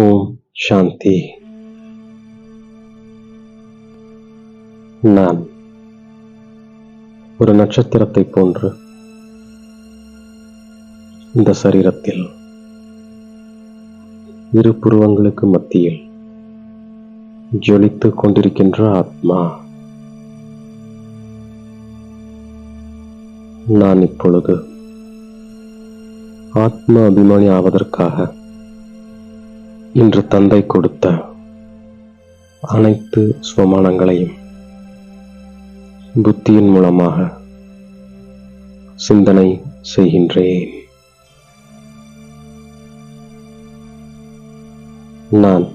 ஓம் சாந்தி. நான் ஒரு நட்சத்திரத்தை போன்று இந்த சரீரத்தில் இரு புருவங்களுக்கு மத்தியில் ஜொலித்துக் கொண்டிருக்கின்ற ஆத்மா. நான் இப்பொழுது ஆத்ம அபிமானி ஆவதற்காக இன்று தந்தை கொடுத்த அனைத்து சுவமானங்களையும் புத்தியின் மூலமாக சிந்தனை செய்கின்றேன். நான்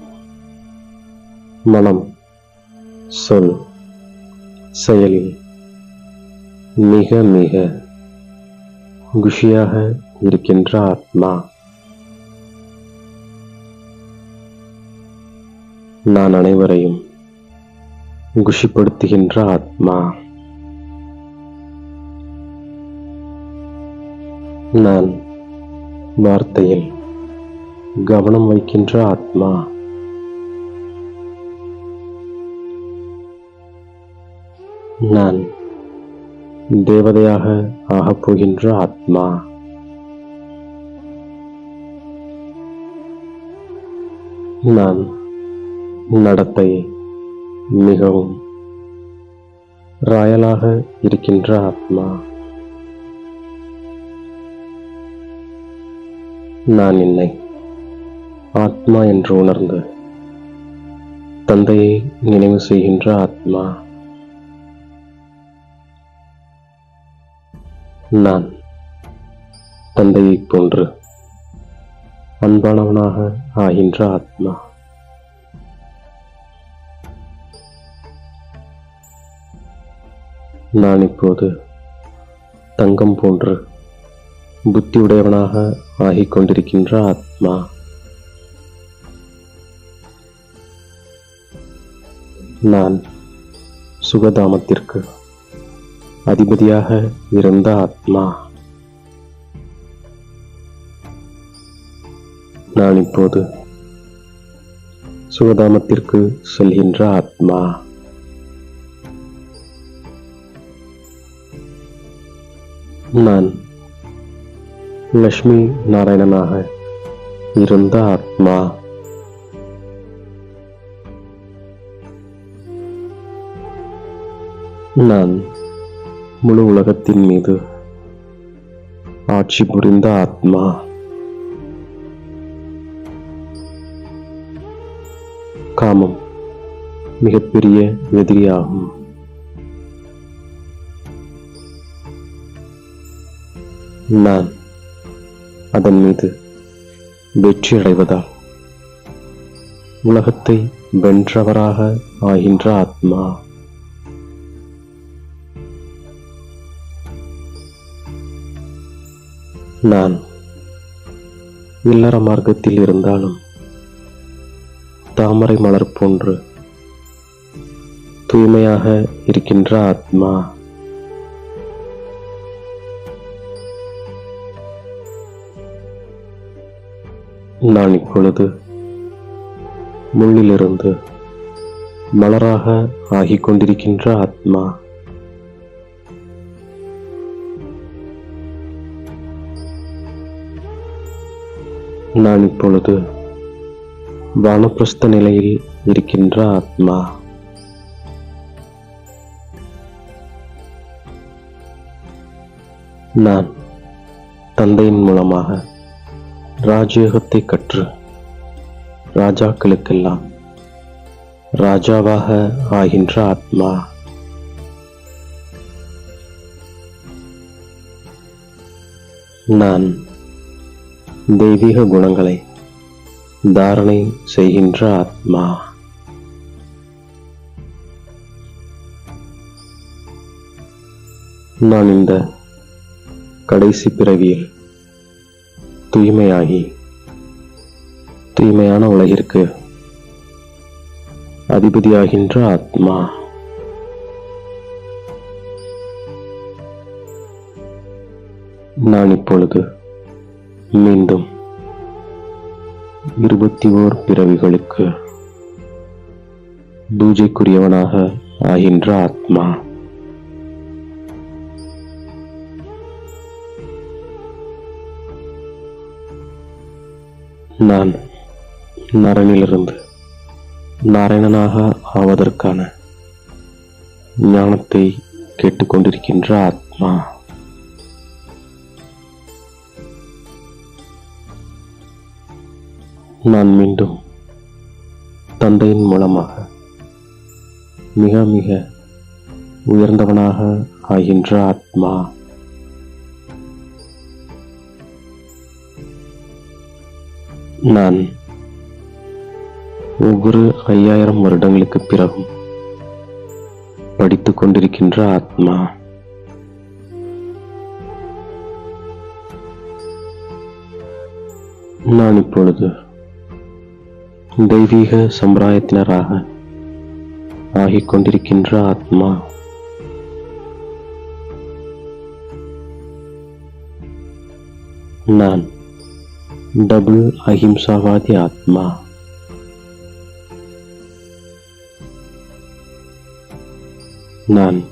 மனம் சொல் செயலில் மிக மிக குஷியாக இருக்கின்ற ஆத்மா. நான் அனைவரையும் குஷிப்படுத்துகின்ற ஆத்மா. நான் வார்த்தையில் கவனம் வைக்கின்ற ஆத்மா. நான் தேவதையாக ஆகப் போகின்ற ஆத்மா. நான் நடத்தை மிகவும் ராயலாக இருக்கின்ற ஆத்மா. நான் என்னை ஆத்மா என்று உணர்ந்து தந்தையை நினைவு செய்கின்ற ஆத்மா. நான் தந்தையைப் போன்று அன்பானவனாக ஆகின்ற ஆத்மா. நான் இப்போது தங்கம் போன்று புத்தியுடையவனாக ஆகிக் கொண்டிருக்கின்ற ஆத்மா. நான் சுகதாமத்திற்கு அதிபதியாக இருந்த ஆத்மா. நான் இப்போது சுகதாமத்திற்கு செல்கின்ற ஆத்மா. நான் லக்ஷ்மி நாராயணனாக இருந்த ஆத்மா. நான் முழு உலகத்தின் மீது ஆட்சி புரிந்த ஆத்மா. காமம் மிகப்பெரிய எதிரியாகும் நான் அதன் மீது வெற்றி அடைவதால் உலகத்தை வென்றவராக ஆகின்ற ஆத்மா. நான் இல்லற மார்க்கத்தில் இருந்தாலும் தாமரை மலர் போன்று தூய்மையாக இருக்கின்ற ஆத்மா. நான் இப்பொழுது முள்ளிலிருந்து மலராக ஆகிக் கொண்டிருக்கின்ற ஆத்மா. நான் இப்பொழுது வானப்பிரஸ்த நிலையில் இருக்கின்ற ஆத்மா. நான் தந்தையின் மூலமாக ராஜயோகத்தை கற்று ராஜாக்களுக்கெல்லாம் ராஜாவாக ஆகின்ற ஆத்மா. நான் தெய்வீக குணங்களை தாரணை செய்கின்ற ஆத்மா. நான் இந்த கடைசி பிறவியில் தூய்மையாகி தூய்மையான உலகிற்கு அதிபதியாகின்ற ஆத்மா. நான் இப்பொழுது மீண்டும் இருபத்தி ஓர் பிறவிகளுக்கு பூஜைக்குரியவனாக ஆகின்ற ஆத்மா. நான் நரனிலிருந்து நாராயணனாக ஆவதற்கான ஞானத்தை கேட்டுக்கொண்டிருக்கின்ற ஆத்மா. நான் மீண்டும் தந்தையின் மூலமாக மிக மிக உயர்ந்தவனாக ஆகின்ற ஆத்மா. நான் ஒவ்வொரு ஐயாயிரம் வருடங்களுக்கு பிறகும் படித்துக் கொண்டிருக்கின்ற ஆத்மா நான் இப்பொழுது தெய்வீக சம்பிரதாயத்தினராக ஆகிக் கொண்டிருக்கின்ற ஆத்மா நான் டபுள் அஹிம்சாவாதி ஆத்மா நான்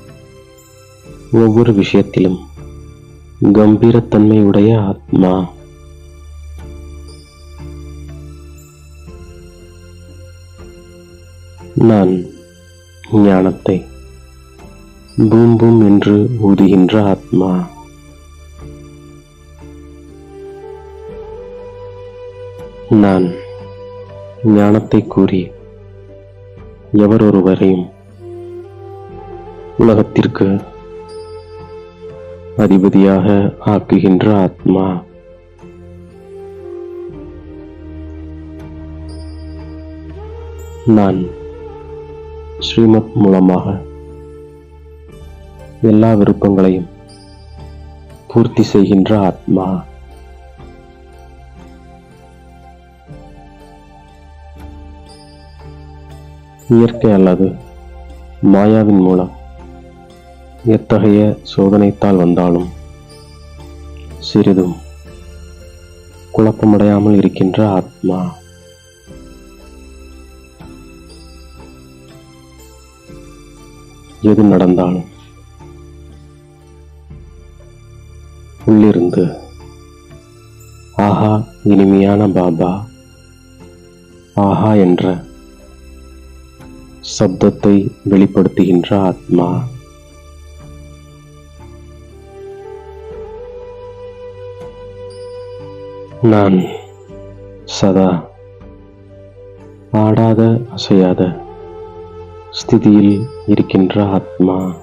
ஒவ்வொரு விஷயத்திலும் கம்பீரத்தன்மை உடைய ஆத்மா. நான் ஞானத்தை பூம் பூம் என்று ஊதுகின்ற ஆத்மா. நான் ஞானத்தை கூறி எவர் ஒருவரையும் உலகத்திற்கு அதிபதியாக ஆக்குகின்ற ஆத்மா. நான் ஸ்ரீமத் மூலமாக எல்லா விருப்பங்களையும் பூர்த்தி செய்கின்ற ஆத்மா. இயற்கை அல்லது மாயாவின் மூலம் எத்தகைய சோதனைத்தால் வந்தாலும் சிறிதும் குழப்பமடையாமல் இருக்கின்ற ஆத்மா. எது நடந்தாலும் உள்ளிருந்து ஆஹா இனிமையான பாபா ஆஹா என்ற சப்தத்தை வெளிப்படுத்துகின்ற ஆத்மா. நான் சதா ஆடாத அசையாத ஸ்திதியில் இருக்கின்ற ஆத்மா.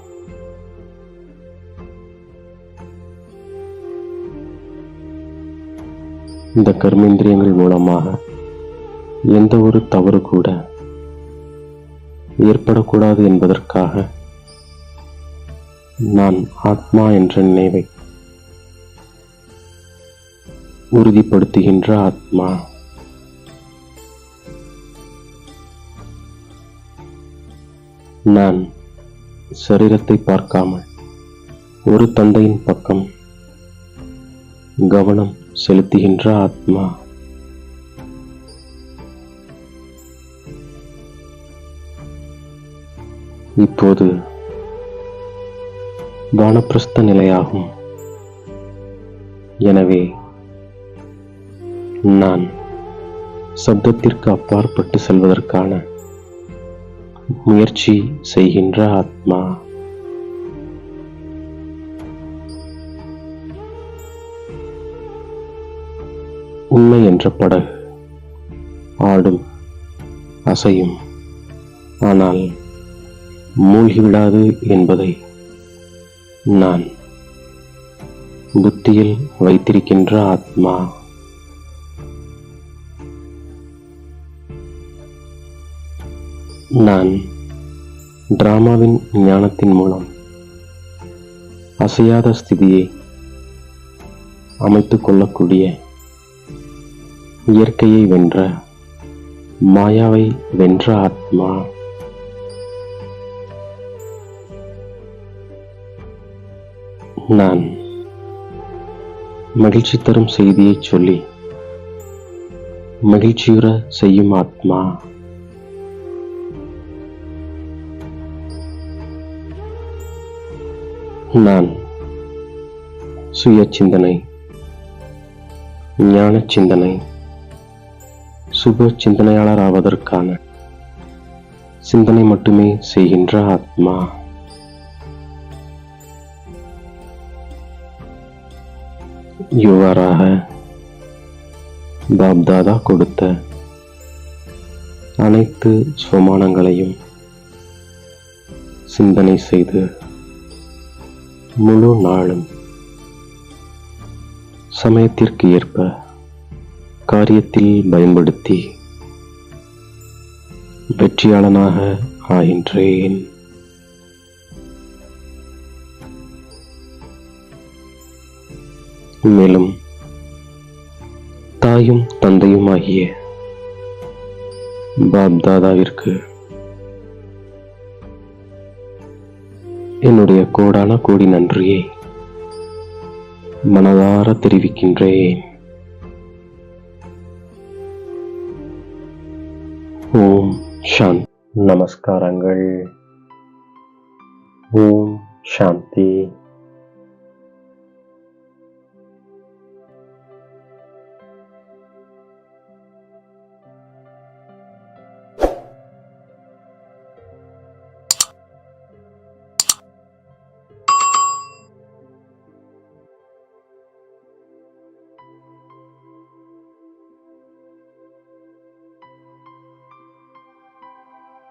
இந்த கர்மேந்திரியங்கள் மூலமாக எந்த ஒரு தவறு கூட ஏற்படக்கூடாது என்பதற்காக நான் ஆத்மா என்ற நினைவை உறுதிப்படுத்துகின்ற ஆத்மா. நான் சரீரத்தை பார்க்காமல் ஒரு தந்தையின் பக்கம் கவனம் செலுத்துகின்ற ஆத்மா. இப்போது வானப்பிரஸ்த நிலையாகும். எனவே நான் சப்தத்திற்கு அப்பாற்பட்டு செல்வதற்கான முயற்சி செய்கின்ற ஆத்மா. உண்மை என்ற படகு ஆடும் அசையும். ஆனால் மூழ்கிவிடாது என்பதை நான் புத்தியில் வைத்திருக்கின்ற ஆத்மா. நான் டிராமாவின் ஞானத்தின் மூலம் அசையாத ஸ்திதியை அமைத்துக் கொள்ளக்கூடிய இயற்கையை வென்ற மாயாவை வென்ற ஆத்மா. நான் மகிழ்ச்சி தரும் செய்தியை சொல்லி மகிழ்ச்சியுற செய்யும் ஆத்மா. நான் சுய சிந்தனை ஞான சிந்தனை சுப சிந்தனையாளர் ஆவதற்கான சிந்தனை மட்டுமே செய்கின்ற ஆத்மா. இவ்வாறாக பாப்தாதா கொடுத்த அனைத்து சுவமானங்களையும் சிந்தனை செய்து முழு நாளும் சமயத்திற்கு ஏற்ப காரியத்தில் பயன்படுத்தி வெற்றியாளனாக ஆகின்றேன் மேலும் தாயும் தந்தையுமாகிய பாப் தாதாவிற்கு என்னுடைய கோடான கோடி நன்றியை மனதார தெரிவிக்கின்றேன். ஓம் சாந்த் நமஸ்காரங்கள். ஓம் சாந்தி